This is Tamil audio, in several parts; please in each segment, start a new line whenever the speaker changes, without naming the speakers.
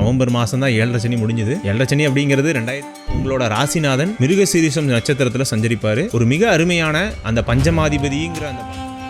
நவம்பர் மாதம் தான் ஏழரை சனி முடிஞ்சது. ஏழரை சனி அப்படிங்கிறது ரெண்டாயிரத்தி உங்களோட ராசிநாதன் மிருகசீரிஷம் நட்சத்திரத்தில் சஞ்சரிப்பார். ஒரு மிக அருமையான அந்த பஞ்சமாதிபதிங்கிற அந்த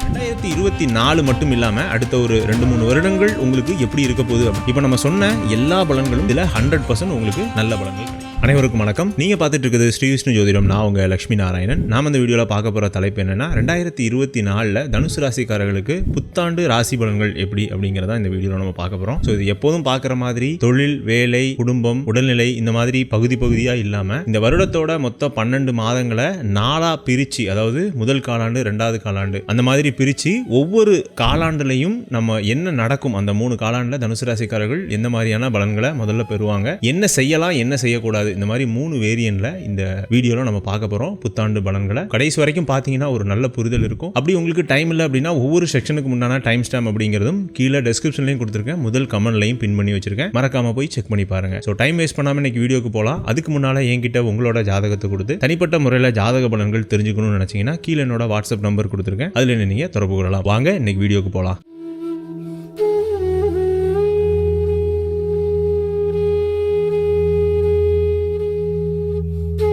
ரெண்டாயிரத்தி இருபத்தி நாலு மட்டும் இல்லாமல் அடுத்த ஒரு ரெண்டு மூணு வருடங்கள் உங்களுக்கு எப்படி இருக்க போகுது? இப்போ நம்ம சொன்ன எல்லா பலன்களும் இதில் ஹண்ட்ரட் பர்சன்ட் உங்களுக்கு நல்ல பலன்கள் கிடைக்கும். அனைவருக்கும் வணக்கம். நீங்க பார்த்துட்டு இருக்குது ஸ்ரீ விஷ்ணு ஜோதிடம். நான் உங்க லட்சுமி நாராயணன். நாம இந்த வீடியோல பார்க்க போற தலைப்பு என்னன்னா ரெண்டாயிரத்தி இருபத்தி நாலுல தனுசு ராசிக்காரர்களுக்கு புத்தாண்டு ராசி பலன்கள் எப்படி அப்படிங்கறத இந்த வீடியோல நம்ம பார்க்க போறோம். ஸோ இது எப்போதும் பார்க்குற மாதிரி தொழில் வேலை குடும்பம் உடல்நிலை இந்த மாதிரி பகுதி பகுதியா இல்லாம இந்த வருடத்தோட மொத்தம் பன்னெண்டு மாதங்களை நாளா பிரிச்சு அதாவது முதல் காலாண்டு ரெண்டாவது காலாண்டு அந்த மாதிரி பிரிச்சு ஒவ்வொரு காலாண்டுலையும் நம்ம என்ன நடக்கும் அந்த மூணு காலாண்டுல தனுசு ராசிக்காரர்கள் எந்த மாதிரியான பலன்களை முதல்ல பெறுவாங்க என்ன செய்யலாம் என்ன செய்யக்கூடாது இந்த மாதிரி மூணு வேரியன்ட்ல இந்த வீடியோல நம்ம பார்க்க போறோம். புத்தாண்டு பலன்களை. கடைசி வரைக்கும் பார்த்தீங்கன்னா ஒரு நல்ல புரிதல் இருக்கும். அப்படி உங்களுக்கு டைம் இல்லை அப்படின்னா ஒவ்வொரு செக்ஷனுக்கு முன்னான டைம் ஸ்டாம் அப்படிங்கிறதும் கீழே டெஸ்கிரிப்ஷன்லையும் கொடுத்துருக்கேன். முதல் கமெண்ட்லையும் பின் பண்ணி வச்சிருக்கேன். மறக்காம போய் செக் பண்ணி பாருங்க. ஸோ டைம் வேஸ்ட் பண்ணாம இன்னைக்கு வீடியோக்கு போகலாம் அதுக்கு முன்னால என்கிட்ட உங்களோட ஜாதகத்தை கொடுத்து தனிப்பட்ட முறையில் ஜாதக பலன்கள் தெரிஞ்சுக்கணும்னு நினைச்சீங்கன்னா கீழே என்னோட வாட்ஸ்அப் நம்பர் கொடுத்துருக்கேன். அதில் நீங்கள் தொடர்பு கொள்ளலாம். வாங்க இன்னைக்கு வீடியோக்கு போகலாம்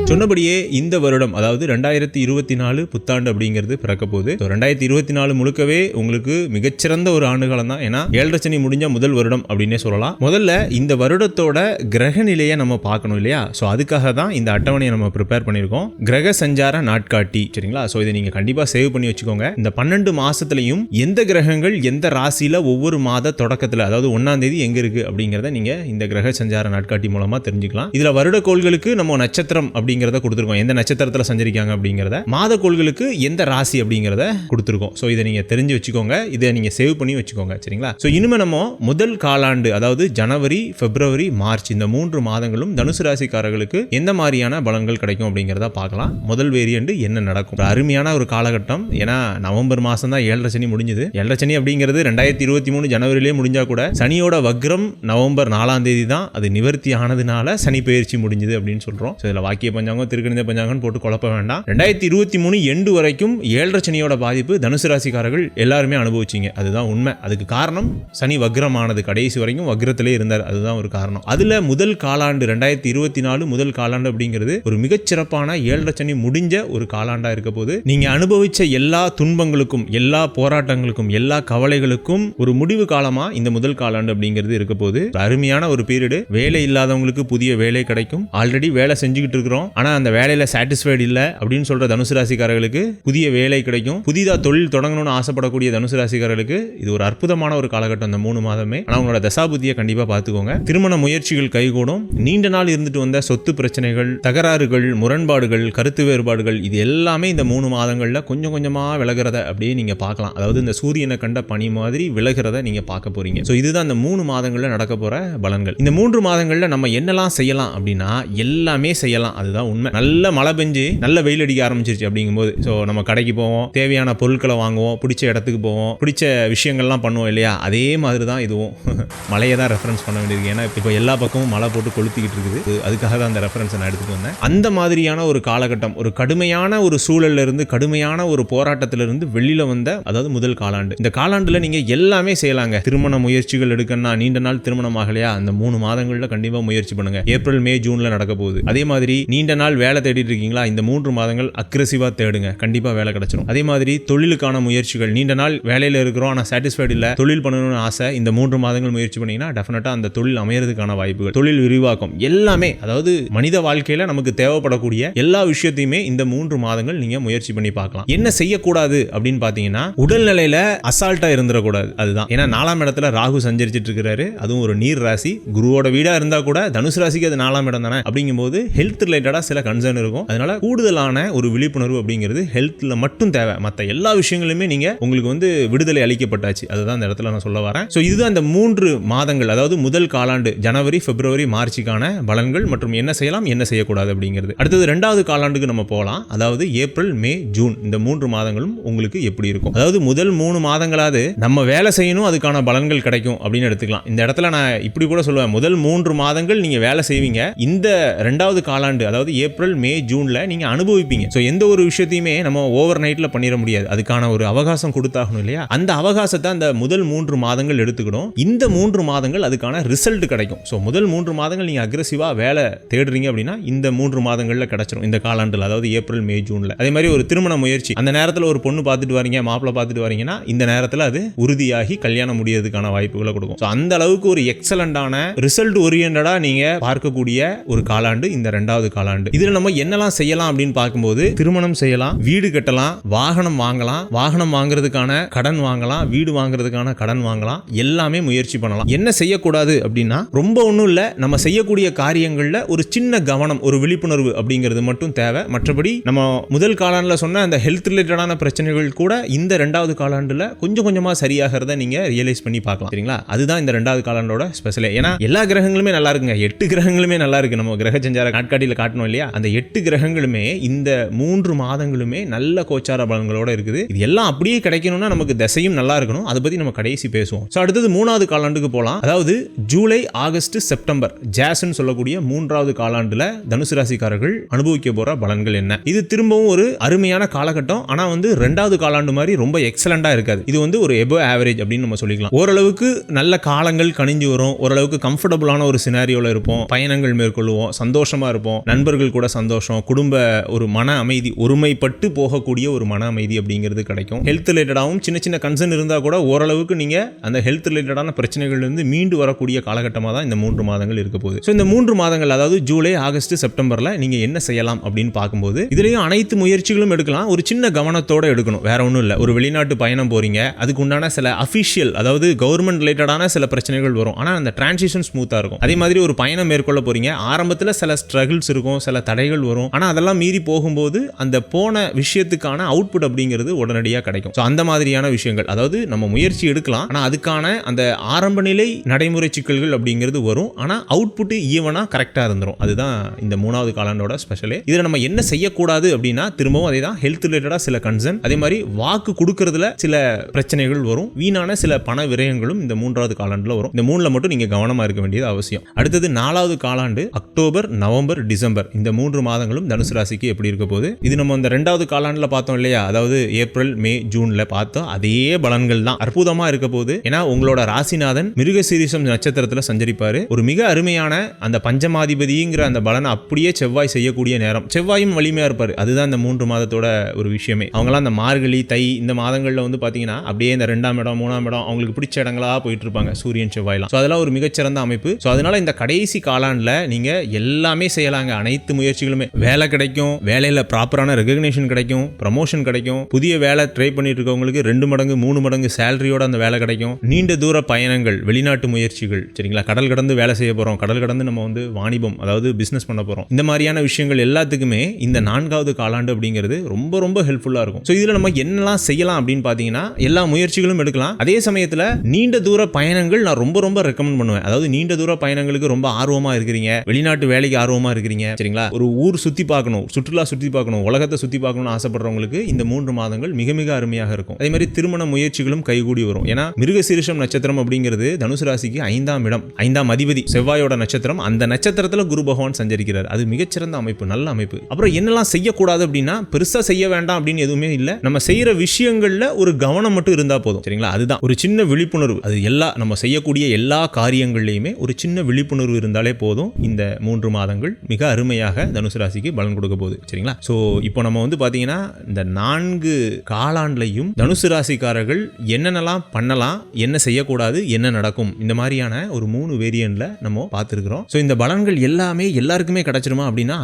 சொன்னபடியே இந்த வருடம் அதாவது ரெண்டாயிரத்தி இருபத்தி நாலு புத்தாண்டு அப்படிங்கிறது பிறக்க போகுது ரெண்டாயிரத்தி இருபத்தி நாலு முழுக்கவே உங்களுக்கு மிகச்சிறந்த ஒரு ஆண்டு காலம் தான். ஏன்னா ஏழரை சனி முடிஞ்ச முதல் வருடம் அப்படின்னே சொல்லலாம். முதல்ல இந்த வருடத்தோட கிரக நிலையை நம்ம பார்க்கணும் இல்லையா? ஸோ அதுக்காக தான் இந்த அட்டவணையை நம்ம ப்ரிப்பேர் பண்ணியிருக்கோம். கிரக சஞ்சார நாட்காட்டி சரிங்களா? ஸோ இதை நீங்கள் கண்டிப்பாக சேவ் பண்ணி வச்சுக்கோங்க. இந்த பன்னெண்டு மாசத்துலையும் எந்த கிரகங்கள் எந்த ராசியில் ஒவ்வொரு மாத தொடக்கத்தில் அதாவது ஒன்றாம் தேதி எங்கே இருக்குது அப்படிங்கிறத நீங்கள் இந்த கிரக சஞ்சார நாட்காட்டி மூலமாக தெரிஞ்சுக்கலாம். இதில் வருட கோள்களுக்கு நம்ம நட்சத்திரம் அப்படிங்கிறத கொடுத்துருக்கோம். எந்த நட்சத்திரத்தில் சஞ்சரிக்காங்க அப்படிங்கிறத. மாத கோள்களுக்கு எந்த ராசி அப்படிங்கிறத கொடுத்துருக்கோம். ஸோ இதை நீங்கள் தெரிஞ்சு வச்சுக்கோங்க. இதை நீங்கள் சேவ் பண்ணி வச்சுக்கோங்க. சரிங்களா? ஸோ இனிமேல் நம்ம முதல் காலாண்டு அதாவது ஜனவரி பிப்ரவரி மார்ச் இந்த மூன்று மாதங்களும் தனுசு ராசிக்காரர்களுக்கு எந்த மாதிரியான பலன்கள் கிடைக்கும் அப்படிங்கிறத பார்க்கலாம். முதல் வேரியண்ட் என்ன நடக்கும்? அருமையான ஒரு காலகட்டம். ஏன்னா நவம்பர் மாதம் தான் ஏழரை சனி முடிஞ்சது. ஏழரை சனி அப்படிங்கிறது ரெண்டாயிரத்தி இருபத்தி மூணு ஜனவரியிலே முடிஞ்சா கூட சனியோட வக்ரம் நவம்பர் நாலாம் தேதி தான் அது நிவர்த்தி ஆனதுனால சனி பயிற்சி முடிஞ்சது அப்படின்னு சொல்றோம். ஸோ இதில் வாக்கிய பஞ்சாங்கம் திருக்கணித பஞ்சாங்கம்னு போட்டு குழப்ப வேண்டாம். ரெண்டாயிரத்தி இருபத்தி மூணு எண்டு வரைக்கும் ஏழரை சனியோட பாதிப்பு தனுசு ராசிக்காரர்கள் எல்லாருமே அனுபவிச்சீங்க. அதுதான் உண்மை. அதுக்கு காரணம் சனி வக்ரமானது. கடைசி வரைக்கும் வக்ரத்திலே இருந்தார். அதுதான் ஒரு காரணம். அதுல முதல் காலாண்டு ரெண்டாயிரத்தி இருபத்தி நாலு முதல் காலாண்டு அப்படிங்கிறது ஒரு மிகச்சிறப்பான ஏழரை சனி முடிஞ்ச ஒரு காலாண்டா இருக்க போது நீங்க அனுபவிச்ச எல்லா துன்பங்களுக்கும் எல்லா போராட்டங்களுக்கும் எல்லா கவலைகளுக்கும் ஒரு முடிவு காலமா இந்த முதல் காலாண்டு அப்படிங்கிறது இருக்க போது அருமையான ஒரு பீரியடு. வேலை இல்லாதவங்களுக்கு புதிய வேலை கிடைக்கும். ஆல்ரெடி வேலை செஞ்சுக்கிட்டு இருக்கிறோம். ஆனால் அந்த வேலையில் சாட்டிஸ்ஃபைடு இல்லை அப்படின்னு சொல்கிற தனுசு ராசிக்காரர்களுக்கு புதிய வேலை கிடைக்கும். புதிதாக தொழில் தொடங்கணும்னு ஆசைப்படக்கூடிய தனுசு ராசிக்காரர்களுக்கு இது ஒரு அற்புதமான ஒரு காலகட்டம் அந்த மூணு மாதமே. ஆனால் உங்களோட தசாபுத்தியை கண்டிப்பாக பார்த்துக்கோங்க. திருமண முயற்சிகள் கைகூடும். நீண்ட நாள் இருந்துட்டு வந்த சொத்து பிரச்சனைகள் தகராறுகள் முரண்பாடுகள் கருத்து வேறுபாடுகள் இது எல்லாமே இந்த மூணு மாதங்களில் கொஞ்சம் கொஞ்சமாக விலகிறத அப்படியே நீங்கள் பார்க்கலாம். அதாவது இந்த சூரியனை கண்ட பனி மாதிரி விலகிறத நீங்கள் பார்க்க போகிறீங்க ஸோ இதுதான் இந்த மூணு மாதங்களில் நடக்க போகிற பலன்கள். இந்த மூன்று மாதங்களில் நம்ம என்னெல்லாம் செய்யலாம் அப்படின்னா எல்லாமே செய்யலாம். அதுதான் உண்மை. நல்ல மழை பெஞ்சு நல்ல வெயில் அடிக்க ஆரம்பிச்சிருச்சு அப்படிங்கும்போது ஸோ நம்ம கடைக்கு போவோம் தேவையான பொருட்களை வாங்குவோம் பிடிச்ச இடத்துக்கு போவோம் பிடிச்ச விஷயங்கள்லாம் பண்ணுவோம் இல்லையா? அதே மாதிரி தான் இதுவும். மழையை தான் ரெஃபரன்ஸ் பண்ண வேண்டியிருக்கு. ஏன்னா இப்போ எல்லா பக்கமும் மழை போட்டு கொளுத்திக்கிட்டு இருக்குது. அதுக்காக தான் அந்த ரெஃபரன்ஸை நான் எடுத்துட்டு வந்தேன். அந்த மாதிரியான ஒரு காலகட்டம் ஒரு கடுமையான ஒரு சூழல்ல இருந்து கடுமையான ஒரு போராட்டத்திலிருந்து வெளியில் வந்த அதாவது முதல் காலாண்டு. இந்த காலாண்டில் நீங்கள் எல்லாமே செய்யலாங்க. திருமண முயற்சிகள் எடுக்கணும்னா நீண்ட நாள் திருமணம் ஆகலையா? அந்த மூணு மாதங்களில் கண்டிப்பாக முயற்சி பண்ணுங்க. ஏப்ரல் மே ஜூனில் நடக்க போகுது. அதே மாதிரி நீண்ட நாள் வேலை தேடிட்டு இருக்கீங்களா? இந்த மூன்று மாதங்கள் அக்ரெசிவா தேடுங்க. கண்டிப்பா வேலை கிடைச்சிடும் அதே மாதிரி தொழிலுக்கான முயற்சிகள். நீண்ட நாள் வேலையில இருக்கிறோம் ஆனா சாட்டிஸ்ஃபைடு இல்ல. தொழில் பண்ணணும்னு ஆசை. இந்த மூன்று மாதங்கள் முயற்சி பண்ணீங்கன்னா டெஃபினட்டா அந்த தொழில் அமையறதுக்கான வாய்ப்புகள். தொழில் விரிவாக்கம். எல்லாமே அதாவது மனித வாழ்க்கையில நமக்கு தேவைப்படக்கூடிய எல்லா விஷயத்தையுமே இந்த மூன்று மாதங்கள் நீங்க முயற்சி பண்ணி பார்க்கலாம். என்ன செய்யக்கூடாது அப்படின்னு பாத்தீங்கன்னா உடல்நிலையில அசால்ட்டா இருந்துடக்கூடாது. அதுதான். ஏன்னா நாலாம் இடத்துல ராகு சஞ்சரிச்சிட்டு இருக்கிறாரு. அதுவும் ஒரு நீர் ராசி. குருவோட வீடா இருந்தா கூட தனுசு ராசிக்கு அது நாலாம் இடம் தானே. அப்படிங்கும்போது ஹெல்த் ரிலேட்டடா சில கன்சர்ன் இருக்கும். அதனால கூடுதலான ஒரு விழிப்புணர்வு அப்படிங்கிறது ஹெல்த்ல மட்டும் தேவை. மற்ற எல்லா விஷயங்களுமே நீங்க உங்களுக்கு வந்து விடுதலை அளிக்கப்பட்டாச்சு. அதுதான் இந்த இடத்துல நான் சொல்ல வரேன். ஸோ இதுதான் இந்த மூன்று மாதங்கள் அதாவது முதல் காலாண்டு ஜனவரி பிப்ரவரி மார்ச்சுக்கான பலன்கள் மற்றும் என்ன செய்யலாம் என்ன செய்யக்கூடாது அப்படிங்கிறது. அடுத்தது ரெண்டாவது காலாண்டுக்கு நம்ம போகலாம். அதாவது ஏப்ரல் மே ஜூன் இந்த மூன்று மாதங்களும் உங்களுக்கு எப்படி இருக்கும்? அதாவது முதல் மூணு மாதங்களாவது நம்ம வேலை செய்யணும் அதுக்கான பலன்கள் கிடைக்கும் அப்படின்னு எடுத்துக்கலாம். இந்த இடத்துல நான் இப்படி கூட சொல்லுவேன். முதல் மூன்று மாதங்கள் நீங்க வேலை செய்வீங்க. இந்த ரெண்டாவது காலாண்டு அதாவது அதாவது ஏப்ரல் மே ஜூன்ல நீங்க அனுபவிப்பீங்க. ஸோ எந்த ஒரு விஷயத்தையுமே நம்ம ஓவர் நைட்டில் பண்ணிட முடியாது. அதுக்கான ஒரு அவகாசம் கொடுத்தாகணும் இல்லையா? அந்த அவகாசத்தை அந்த முதல் மூன்று மாதங்கள் எடுத்துக்கணும் இந்த மூன்று மாதங்கள் அதுக்கான ரிசல்ட் கிடைக்கும். ஸோ முதல் மூன்று மாதங்கள் நீங்கள் அக்ரெசிவா வேலை தேடுறீங்க அப்படின்னா இந்த மூன்று மாதங்களில் கிடைச்சிரும். இந்த காலாண்டில் அதாவது ஏப்ரல் மே ஜூனில். அதே மாதிரி ஒரு திருமண முயற்சி. அந்த நேரத்தில் ஒரு பொண்ணு பார்த்துட்டு வரீங்க மாப்பிள்ளை பார்த்துட்டு வரீங்கன்னா இந்த நேரத்தில் அது உறுதியாகி கல்யாணம் முடியறதுக்கான வாய்ப்புகளை கொடுக்கும். ஸோ அந்த அளவுக்கு ஒரு எக்ஸலண்டான ரிசல்ட் ஓரியன்டாக நீங்கள் பார்க்கக்கூடிய ஒரு காலாண்டு இந்த ரெண்டாவது காலாண்டு. இதுல நம்ம என்னெல்லாம் செய்யலாம் அப்படின்னு பார்க்கும்போது திருமணம் செய்யலாம் வீடு கட்டலாம் வாகனம் வாங்கலாம் வாகனம் வாங்குறதுக்கான கடன் வாங்கலாம் வீடு வாங்குறதுக்கான கடன் வாங்கலாம் எல்லாமே முயற்சி பண்ணலாம். என்ன செய்யக்கூடாது அப்படின்னா ரொம்ப ஒன்றும் இல்லை நம்ம செய்யக்கூடிய காரியங்களில் ஒரு சின்ன கவனம் ஒரு விழிப்புணர்வு அப்படிங்கிறது மட்டும் தேவை. மற்றபடி நம்ம முதல் காலாண்டில் சொன்ன அந்த ஹெல்த் ரிலேட்டடான பிரச்சனைகள் கூட இந்த ரெண்டாவது காலாண்டில் கொஞ்சம் கொஞ்சமாக சரியாகிறத நீங்கள் ரியலைஸ் பண்ணி பார்க்கலாம். சரிங்களா? அதுதான் இந்த ரெண்டாவது காலாண்டோட ஸ்பெஷலே ஏன்னா எல்லா கிரகங்களுமே நல்லா இருக்குங்க. எட்டு கிரகங்களுமே நல்லா இருக்கு. நம்ம கிரக சஞ்சார நாட்காட்டியில் காட்டணும். இல்லையா? அந்த எட்டு கிரகங்களுமே இந்த மூன்று மாதங்களுமே நல்ல கோச்சார பலன்களோட இருக்குது. இது எல்லாம் அப்படியே கிடைக்கணும்னா நமக்கு திசையும் நல்லா இருக்கணும். அதை பற்றி நம்ம கடைசி பேசுவோம். ஸோ அடுத்தது மூணாவது காலாண்டுக்கு போகலாம் அதாவது ஜூலை ஆகஸ்ட் செப்டம்பர். ஜாஸ்ன்னு சொல்லக்கூடிய மூன்றாவது காலாண்டுல தனுசு ராசிக்காரர்கள் அனுபவிக்க போற பலன்கள் என்ன? இது திரும்பவும் ஒரு அருமையான காலகட்டம். ஆனா வந்து ரெண்டாவது காலாண்டு மாதிரி ரொம்ப எக்ஸலண்டா இருக்காது. இது வந்து ஒரு எபோ ஆவரேஜ் அப்படின்னு நம்ம சொல்லிக்கலாம். ஓரளவுக்கு நல்ல காலங்கள் கணிஞ்சு வரும். ஓரளவுக்கு கம்ஃபர்டபுளான ஒரு சினாரியோல இருப்போம். பயணங்கள் மேற்கொள்வோம் சந்தோஷமா இருப்போம். நண்பர்கள் கூட சந்தோஷம் குடும்ப ஒரு மன அமைதி ஒருமைப்பட்டு போகக்கூடிய ஒரு மன அமைதி அப்படிங்கிறது கிடைக்கும். ஹெல்த் ரிலேட்டடாகவும் சின்ன சின்ன கன்சர்ன் இருந்தால் கூட ஓரளவுக்கு நீங்க அந்த ஹெல்த் ரிலேட்டடான பிரச்சனைகள்லேருந்து மீண்டு வரக்கூடிய காலகட்டமாக தான் இந்த மூன்று மாதங்கள் இருக்க போகுது. ஸோ இந்த மூன்று மாதங்கள் அதாவது ஜூலை ஆகஸ்ட் செப்டம்பர்ல நீங்க என்ன செய்யலாம் அப்படின்னு பார்க்கும்போது இதுலேயும் அனைத்து முயற்சிகளும் எடுக்கலாம். ஒரு சின்ன கவனத்தோட எடுக்கணும். வேற ஒன்றும் இல்லை. ஒரு வெளிநாட்டு பயணம் போகிறீங்க அதுக்கு உண்டான சில அஃபிஷியல் அதாவது கவர்மெண்ட் ரிலேட்டடான சில பிரச்சனைகள் வரும். ஆனால் அந்த டிரான்சிஷன் ஸ்மூத்தாக இருக்கும். அதே மாதிரி ஒரு பயணம் மேற்கொள்ள போறீங்க. ஆரம்பத்தில் சில ஸ்ட்ரகிள்ஸ் இருக்கும். சில தடைகள் வரும். ஆனால் அதெல்லாம் மீறி போகும்போது அந்த போன விஷயத்துக்கான அவுட்புட் அப்படிங்கிறது உடனடியாக கிடைக்கும். ஸோ அந்த மாதிரியான விஷயங்கள் அதாவது நம்ம முயற்சி எடுக்கலாம். ஆனால் அதுக்கான அந்த ஆரம்ப நிலை நடைமுறை சிக்கல்கள் அப்படிங்கிறது வரும். ஆனால் அவுட்புட் ஈவனாக கரெக்டாக இருந்துரும். அதுதான் இந்த மூணாவது காலாண்டோட ஸ்பெஷலே இதில் நம்ம என்ன செய்யக்கூடாது அப்படின்னா திரும்பவும் அதே தான் ஹெல்த் ரிலேட்டடாக சில கன்சர்ன் அதே மாதிரி வாக்கு கொடுக்கறதுல சில பிரச்சனைகள் வரும். வீணான சில பண விரயங்களும் இந்த மூன்றாவது காலாண்டில் வரும். இந்த மூணில் மட்டும் நீங்கள் கவனமாக இருக்க வேண்டியது அவசியம். அடுத்தது நாலாவது காலாண்டு அக்டோபர் நவம்பர் டிசம்பர். இந்த மூன்று மாதங்களும் தனுசு ராசிக்கு எப்படி இருக்க போகுது? இது நம்ம இந்த ரெண்டாவது காலாண்டில் பார்த்தோம் இல்லையா? அதாவது ஏப்ரல் மே ஜூன்ல பார்த்தோம். அதே பலன்கள் தான் அற்புதமாக இருக்க போகுது. ஏன்னா உங்களோட ராசிநாதன் மிருகசீரிஷம் நட்சத்திரத்தில் சஞ்சரிப்பாரு. ஒரு மிக அருமையான அந்த பஞ்சமாதிபதிங்கிற அந்த பலனை அப்படியே செவ்வாய் செய்யக்கூடிய நேரம். செவ்வாயும் வலிமையா இருப்பாரு. அதுதான் இந்த மூன்று மாதத்தோட ஒரு விஷயமே. அவங்களாம் அந்த மார்கழி தை இந்த மாதங்களில் வந்து பார்த்தீங்கன்னா அப்படியே இந்த ரெண்டாம் இடம் மூணாம் இடம் அவங்களுக்கு பிடிச்ச இடங்களா போயிட்டு இருப்பாங்க சூரியன் செவ்வாய்லாம். ஸோ அதெல்லாம் ஒரு மிகச்சிறந்த அமைப்பு. ஸோ அதனால இந்த கடைசி காலாண்டில் நீங்கள் எல்லாமே செய்யலாங்க. அனைத்து முயற்சிகளுமே. வேலை கிடைக்கும் வேலையில் ப்ராப்பரான ரெகக்னேஷன் கிடைக்கும் ப்ரமோஷன் கிடைக்கும். புதிய வேலை ட்ரை பண்ணிட்டு இருக்கவங்களுக்கு ரெண்டு மடங்கு மூணு மடங்கு சேலரியோட அந்த வேலை கிடைக்கும். நீண்ட தூர பயணங்கள் வெளிநாட்டு முயற்சிகள் சரிங்களா? கடல் கடந்து வேலை செய்ய போகிறோம் கடல் கடந்து நம்ம வந்து வாணிபம் அதாவது பிஸ்னஸ் பண்ண போகிறோம் இந்த மாதிரியான விஷயங்கள் எல்லாத்துக்குமே இந்த நான்காவது காலாண்டு அப்படிங்கிறது ரொம்ப ரொம்ப ஹெல்ப்ஃபுல்லாக இருக்கும். ஸோ இதில் நம்ம என்னெல்லாம் செய்யலாம் அப்படின்னு பார்த்தீங்கன்னா எல்லா முயற்சிகளும் எடுக்கலாம். அதே சமயத்தில் நீண்ட தூர பயணங்கள் நான் ரொம்ப ரொம்ப ரெக்கமெண்ட் பண்ணுவேன். அதாவது நீண்ட தூர பயணங்களுக்கு ரொம்ப ஆர்வமாக இருக்கிறீங்க. வெளிநாட்டு வேலைக்கு ஆர்வமாக இருக்கிறீங்க சரிங்களா? ஒரு ஊர் சுற்றி பார்க்கணும் சுற்றுலா சுற்றி பார்க்கணும் உலகத்தை சுற்றி பார்க்கணும்னு ஆசைப்படுறவங்களுக்கு இந்த மூன்று மாதங்கள் மிக மிக அருமையாக இருக்கும். அதே மாதிரி திருமண முயற்சிகளும் கைகூடி வரும். ஏன்னா மிருகசீரிஷம் நட்சத்திரம் அப்படிங்கிறது தனுசு ராசிக்கு ஐந்தாம் இடம் ஐந்தாம் அதிபதி செவ்வாயோட நட்சத்திரம். அந்த நட்சத்திரத்தில் குரு பகவான் சஞ்சரிக்கிறார். அது மிகச்சிறந்த அமைப்பு நல்ல அமைப்பு. அப்புறம் என்னெல்லாம் செய்யக்கூடாது அப்படின்னா பெருசாக செய்ய வேண்டாம் அப்படின்னு எதுவுமே இல்லை. நம்ம செய்கிற விஷயங்களில் ஒரு கவனம் மட்டும் இருந்தால் போதும். சரிங்களா? அதுதான். ஒரு சின்ன விழிப்புணர்வு. அது எல்லா நம்ம செய்யக்கூடிய எல்லா காரியங்கள்லையுமே ஒரு சின்ன விழிப்புணர்வு இருந்தாலே போதும். இந்த மூன்று மாதங்கள் மிக அருமையாக தனுசு ராசிக்கு பலன் கொடுக்க போகுது சரிங்களா? ஸோ இப்போ நம்ம வந்து பார்த்தீங்கன்னா இந்த நான்கு காலாண்டுலையும் தனுசு ராசிக்காரர்கள் என்னென்னலாம் பண்ணலாம் என்ன செய்யக்கூடாது என்ன நடக்கும் இந்த மாதிரியான ஒரு மூணு வேரியன்ட்ல நம்ம பார்த்துருக்குறோம். ஸோ இந்த பலன்கள் எல்லாமே எல்லாருக்குமே கிடைச்சிருமா அப்படின்னா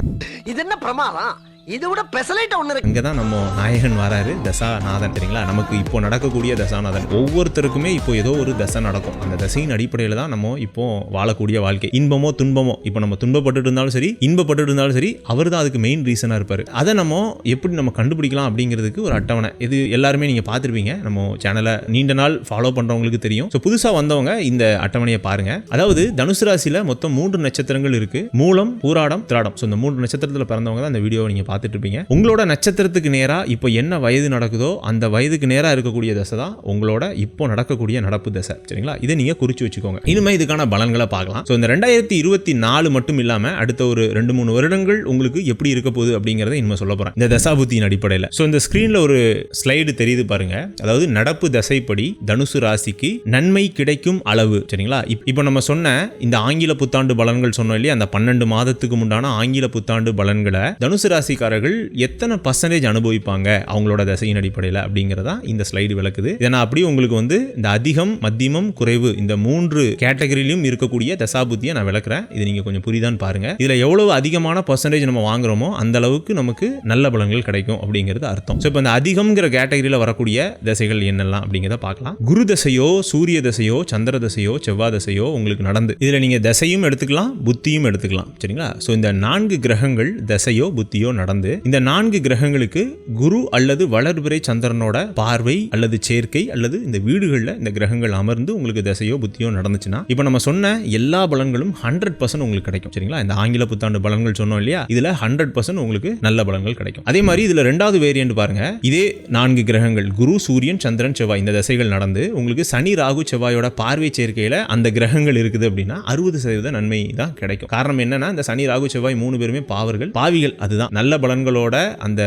இது என்ன பிரமாதம்? இதோட விட பெசலைட் ஒன்று இருக்கு.
இங்கே தான் நம்ம நாயகன் வராரு தசாநாதன் சரிங்களா நமக்கு இப்போ நடக்கக்கூடிய தசாநாதன். ஒவ்வொருத்தருக்குமே இப்போ ஏதோ ஒரு தசை நடக்கும். அந்த தசையின் அடிப்படையில் தான் நம்ம இப்போ வாழக்கூடிய வாழ்க்கை. இன்பமோ துன்பமோ? இப்போ நம்ம துன்பப்பட்டுட்டு இருந்தாலும் சரி இன்பப்பட்டுட்டு இருந்தாலும் சரி அவர் தான் அதுக்கு மெயின் ரீசனாக இருப்பார். அதை நம்ம எப்படி நம்ம கண்டுபிடிக்கலாம் அப்படிங்கிறதுக்கு ஒரு அட்டவணை. இது எல்லாருமே நீங்கள் பார்த்துருப்பீங்க. நம்ம சேனலை நீண்ட நாள் ஃபாலோ பண்ணுறவங்களுக்கு தெரியும். ஸோ புதுசாக வந்தவங்க இந்த அட்டவணையை பாருங்க. அதாவது தனுசு ராசியில் மொத்தம் மூன்று நட்சத்திரங்கள் இருக்கு. மூலம் பூராடம் திராடம். ஸோ இந்த மூன்று நட்சத்திரத்தில் பிறந்தவங்க தான் இந்த வீடியோவை நீங்கள் பார்த்துட்டு இருப்பீங்க உங்களோட நட்சத்திரத்துக்கு நேரா இப்போ என்ன வயது நடக்குதோ அந்த வயதுக்கு நேராக இருக்கக்கூடிய தசை தான் உங்களோட இப்போ நடக்கக்கூடிய நடப்பு தசை. சரிங்களா? இதை நீங்க குறித்து வச்சுக்கோங்க. இனிமேல் இதுக்கான பலன்களை பார்க்கலாம். ஸோ இந்த ரெண்டாயிரத்தி இருபத்தி நாலு மட்டும் இல்லாமல் அடுத்த ஒரு ரெண்டு மூணு வருடங்கள் உங்களுக்கு எப்படி இருக்க போகுது அப்படிங்கிறத இனிமேல் சொல்ல போகிறேன் இந்த தசாபுத்தியின் அடிப்படையில். ஸோ இந்த ஸ்க்ரீனில் ஒரு ஸ்லைடு தெரியுது பாருங்க. அதாவது நடப்பு தசைப்படி தனுசு ராசிக்கு நன்மை கிடைக்கும் அளவு. சரிங்களா? இப்போ நம்ம சொன்ன இந்த ஆங்கில புத்தாண்டு பலன்கள் சொன்னோம் இல்லையா? அந்த பன்னெண்டு மாதத்துக்கு முண்டான ஆங்கில புத்தாண்டு பலன்களை தனுசு ராசிக்காரர்கள் எத்தனை பர்சன்டேஜ் அனுபவிப்பாங்க அவங்களோட தசையின் அடிப்படையில் அப்படிங்கிறதா இந்த ஸ்லைடு விளக்குது. ஏன்னா அப்படியே உங்களுக்கு வந்து இந்த அதிகம் மத்தியமம் குறைவு இந்த மூன்று கேட்டகரியிலும் இருக்கக்கூடிய தசாபுத்தியை நான் விளக்குறேன். இது நீங்கள் கொஞ்சம் புரியுதான்னு பாருங்க. இதில் எவ்வளவு அதிகமான பர்சன்டேஜ் நம்ம வாங்குறோமோ அந்த அளவுக்கு நமக்கு நல்ல பலன்கள் கிடைக்கும் அப்படிங்கிறது அர்த்தம். ஸோ இப்போ இந்த அதிகம்ங்கிற கேட்டகரியில் வரக்கூடிய தசைகள் என்னெல்லாம் அப்படிங்கிறத பார்க்கலாம். குரு தசையோ சூரிய தசையோ சந்திர தசையோ செவ்வாய் தசையோ உங்களுக்கு நடந்து. இதில் நீங்கள் தசையும் எடுத்துக்கலாம் புத்தியும் எடுத்துக்கலாம். சரிங்களா? ஸோ இந்த நான்கு கிரகங்கள் தசையோ புத்தியோ நடந்து. இந்த நான்கு கிரகங்களுக்கு குரு அல்லது வளர்பிறை சந்திரனோட பார்வை அல்லது சேர்க்கை அல்லது இந்த வீடுகளில் இந்த கிரகங்கள் அமர்ந்து உங்களுக்கு தசையோ புத்தியோ நடந்துச்சுன்னா இப்போ நம்ம சொன்ன எல்லா பலன்களும் ஹண்ட்ரட் பர்சன்ட் உங்களுக்கு கிடைக்கும். சரிங்களா? இந்த ஆங்கில புத்தாண்டு பலன்கள் சொன்னோம் இல்லையா? இதில் ஹண்ட்ரட் பர்சன்ட் உங்களுக்கு நல்ல பலன்கள் கிடைக்கும். அதே மாதிரி இதில் ரெண்டாவது வேரியன்ட் பாருங்க. இதே நான்கு கிரகங்கள் குரு சூரியன் சந்திரன் செவ்வாய் இந்த தசைகள் நடந்து உங்களுக்கு சனி ராகு செவ்வாயோட பார்வை சேர்க்கையில் அந்த கிரகங்கள் இருக்குது அப்படின்னா அறுபது சதவீத நன்மை தான் கிடைக்கும். காரணம் என்னன்னா இந்த சனி ராகு செவ்வாய் மூணு பேருமே பாவர்கள் பாவிகள் அதுதான். நல்ல பலன்களோட அந்த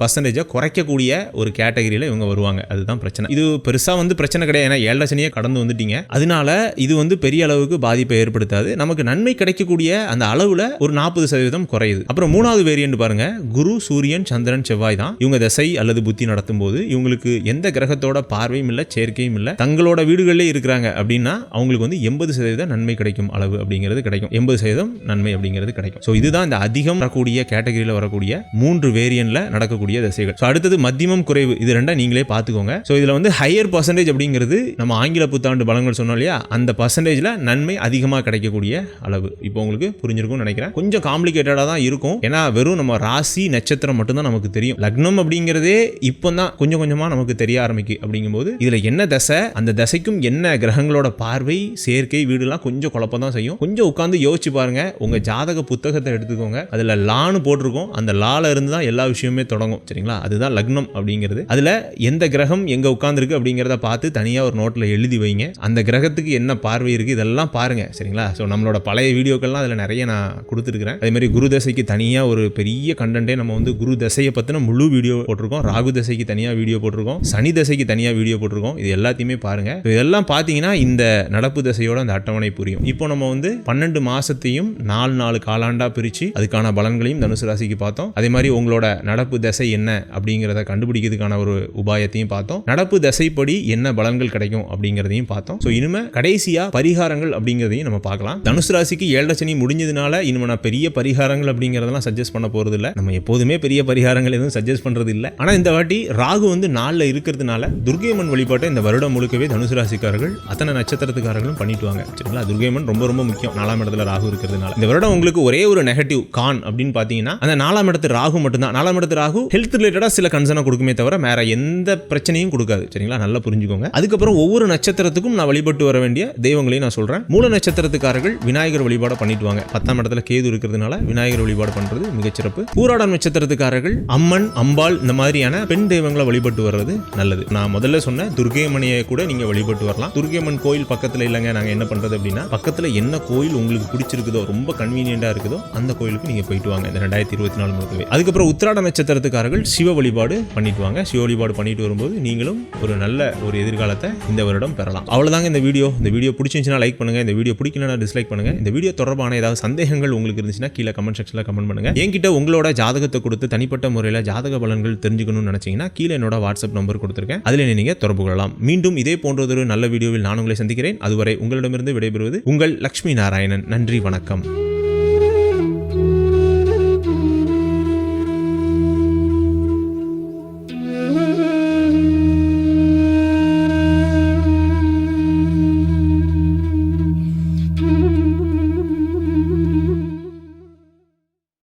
பர்சன்டேஜை குறைக்கக்கூடிய ஒரு கேட்டகரியில் இவங்க வருவாங்க. அதுதான் பிரச்சனை. இது பெருசாக வந்து பிரச்சனை கிடையாது. ஏன்னா ஏழரை கடந்து வந்துட்டீங்க. அதனால இது வந்து பெரிய அளவுக்கு பாதிப்பை ஏற்படுத்தாது. நமக்கு நன்மை கிடைக்கக்கூடிய அந்த அளவில் ஒரு நாற்பது சதவீதம் குறையுது. அப்புறம் மூணாவது வேரியன்ட் பாருங்க. குரு சூரியன் சந்திரன் செவ்வாய் தான். இவங்க தசை அல்லது புத்தி நடத்தும் போது இவங்களுக்கு எந்த கிரகத்தோட பார்வையும் இல்லை சேர்க்கையும் இல்லை தங்களோட வீடுகளிலே இருக்கிறாங்க அப்படின்னா அவங்களுக்கு வந்து எண்பது சதவீதம் நன்மை கிடைக்கும் அளவு அப்படிங்கிறது கிடைக்கும். எண்பது சதவீதம் நன்மை அப்படிங்கிறது கிடைக்கும். ஸோ இதுதான் இந்த அதிகம் வரக்கூடிய கேட்டகரியில் வரக்கூடிய மூன்று வேரியன்ட்ல நடக்கக்கூடிய தசைகள். ஸோ அடுத்தது மத்தியமம் குறைவு. இது ரெண்டா நீங்களே பார்த்துக்கோங்க. ஸோ இதில் வந்து ஹையர் பர்சன்டேஜ் அப்படிங்கிறது நம்ம ஆங்கில புத்தாண்டு பலங்கள் சொன்னோம் இல்லையா? அந்த பர்சன்டேஜில் நன்மை அதிகமாக கிடைக்கக்கூடிய அளவு. இப்போ உங்களுக்கு புரிஞ்சிருக்கும்னு நினைக்கிறேன். கொஞ்சம் காம்ப்ளிகேட்டடாக தான் இருக்கும். ஏன்னா வெறும் நம்ம ராசி நட்சத்திரம் மட்டும்தான் நமக்கு தெரியும். லக்னம் அப்படிங்கிறதே இப்போ தான் கொஞ்சம் கொஞ்சமாக நமக்கு தெரிய ஆரம்பிக்கு அப்படிங்கும்போது இதில் என்ன தசை அந்த தசைக்கும் என்ன கிரகங்களோட பார்வை சேர்க்கை வீடுலாம் கொஞ்சம் குழப்பம் தான் செய்யும். கொஞ்சம் உட்காந்து யோசிச்சு பாருங்க. உங்கள் ஜாதக புத்தகத்தை எடுத்துக்கோங்க. அதில் லான்னு போட்டிருக்கோம். அந்த லால இருந்து தான் எல்லா விஷயமுமே தொடங்கும் சரிங்களா? அதுதான் லக்னம் அப்படிங்கிறது. அதில் எந்த கிரகம் எங்கே உட்காந்துருக்கு அப்படிங்கிறத பார்த்து தனியாக ஒரு நோட்டில் எழுதி வைங்க. அந்த கிரகத்துக்கு என்ன பார்வை இருக்குது இதெல்லாம் பாருங்கள் சரிங்களா? ஸோ நம்மளோட பழைய வீடியோக்கள்லாம் அதில் நிறைய நான் கொடுத்துருக்குறேன். அதே மாதிரி குரு தசைக்கு தனியாக ஒரு பெரிய கண்டென்ட்டே நம்ம வந்து குரு தசையை பற்றின முழு வீடியோ போட்டிருக்கோம். ராகு தசைக்கு தனியாக வீடியோ போட்டிருக்கோம். சனி தசைக்கு தனியாக வீடியோ போட்டிருக்கோம். இது எல்லாத்தையுமே பாருங்கள் இதெல்லாம் பார்த்தீங்கன்னா இந்த நடப்பு தசையோட அந்த அட்டவணை புரியும். இப்போ நம்ம வந்து பன்னெண்டு மாதத்தையும் நாலு நாலு காலாண்டாக பிரித்து அதுக்கான பலன்களையும் தனுசு ராசிக்கு பார்த்தோம். அதே மாதிரி உங்களோட நடப்பு தசை என்ன அப்படிங்கிறத கண்டுபிடிக்கிறதுக்கான ஒரு உபாயத்தையும் பார்த்தோம். நடப்பு தசைப்படி என்ன பலன்கள் கிடைக்கும் அப்படிங்கிறதையும் பார்த்தோம். ஸோ இனிமே கடைசியாக பரிகாரங்கள் அப்படிங்கிறதையும் நம்ம பார்க்கலாம். தனுசு ராசிக்கு ஏழரை சனி முடிஞ்சதுனால இனிமே நான் பெரிய பரிகாரங்கள் அப்படிங்கிறதெல்லாம் சஜஸ்ட் பண்ண போகிறது இல்லை நம்ம எப்போதுமே பெரிய பரிகாரங்கள் எதுவும் சஜஸ்ட் பண்ணுறது இல்லை ஆனால் இந்த வாட்டி ராகு வந்து நாளில் இருக்கிறதுனால துர்கையம்மன் வழிபாட்டை இந்த வருடம் முழுக்கவே தனுசு ராசிக்காரர்கள் அத்தனை நட்சத்திரத்துக்காரர்களும் பண்ணிட்டு வாங்க. சரிங்களா? துர்கையம்மன் ரொம்ப ரொம்ப முக்கியம். நாலாம் இடத்துல ராகு இருக்கிறதுனால. இந்த வருடம் உங்களுக்கு ஒரே ஒரு நெகட்டிவ் கான் அப்படின்னு பார்த்தீங்கன்னா அந்த நாலாம் இடத்து ராகு மட்டும்தான். நாலாம் இடத்து ராகு ஹெல்த் ரிலேட்டடாக சில கன்சர்னை கொடுக்குமே தவிர வேற எந்த பிரச்சனையும் கொடுக்காது. சரிங்களா? நல்லா புரிஞ்சுக்கோங்க. அதுக்கப்புறம் ஒவ்வொரு நட்சத்திரத்துக்கும் நான் வழிபட்டு வர வேண்டிய தெய்வங்களையும் நான் சொல்கிறேன் மூல நட்சத்திரத்துக்காரர்கள் விநாயகர் வழிபாடு பண்ணிட்டுவாங்க பத்தாம் இடத்துல கேது இருக்கிறதுனால விநாயகர் வழிபாடு பண்ணுறது மிகச்சிறப்பு. பூராடம் நட்சத்திரத்துக்காரர்கள் அம்மன் அம்பாள் இந்த மாதிரியான பெண் தெய்வங்களை வழிபட்டு வர்றது நல்லது. நான் முதல்ல சொன்ன துர்கையம்மனையை கூட நீங்கள் வழிபட்டு வரலாம். துர்கையம்மன் கோயில் பக்கத்தில் இல்லைங்க. நாங்கள் என்ன பண்ணுறது அப்படின்னா பக்கத்தில் என்ன கோயில் உங்களுக்கு பிடிச்சிருக்குதோ ரொம்ப கன்வீனியண்டா இருக்குதோ அந்த கோயிலுக்கு நீங்கள் போயிட்டு வாங்க. இந்த ரெண்டாயிரத்தி இருபத்தி நாலு முழுக்கவே அதுக்கப்புறம் உத்திராட நட்சத்திரத்துக்காரர்கள் சிவ வழிபாடு பண்ணிட்டு வாங்க சிவ வழிபாடு பண்ணிட்டு வரும்போது நீங்களும் ஒரு நல்ல ஒரு எதிர்காலத்தை இந்த வருடம் பெறலாம். அவ்வளோதாங்க இந்த வீடியோ. இந்த வீடியோ பிடிச்சிருந்துச்சுன்னா லைக் பண்ணுங்க. இந்த வீடியோ பிடிக்கலனா டிஸ்லைக் பண்ணுங்க. இந்த வீடியோ தொடர்பான ஏதாவது சந்தேகங்கள் உங்களுக்கு இருந்துச்சுன்னா கீழே கமெண்ட் செக்ஷனில் கமெண்ட் பண்ணுங்க. என்கிட்ட உங்களோட ஜாதகத்தை கொடுத்து தனிப்பட்ட முறையில் ஜாதக பலன்கள் தெரிஞ்சுக்கணும்னு நினைச்சீங்கன்னா கீழே என்னோட வாட்ஸ்அப் நம்பர் கொடுத்துருக்கேன். அதில் நீங்க தொடர்பு கொள்ளலாம். மீண்டும் இதே போன்றதொரு நல்ல வீடியோவில் நான் உங்களை சந்திக்கிறேன். அதுவரை உங்களிடமிருந்து விடைபெறுவது உங்கள் லக்ஷ்மி நாராயணன். நன்றி வணக்கம்.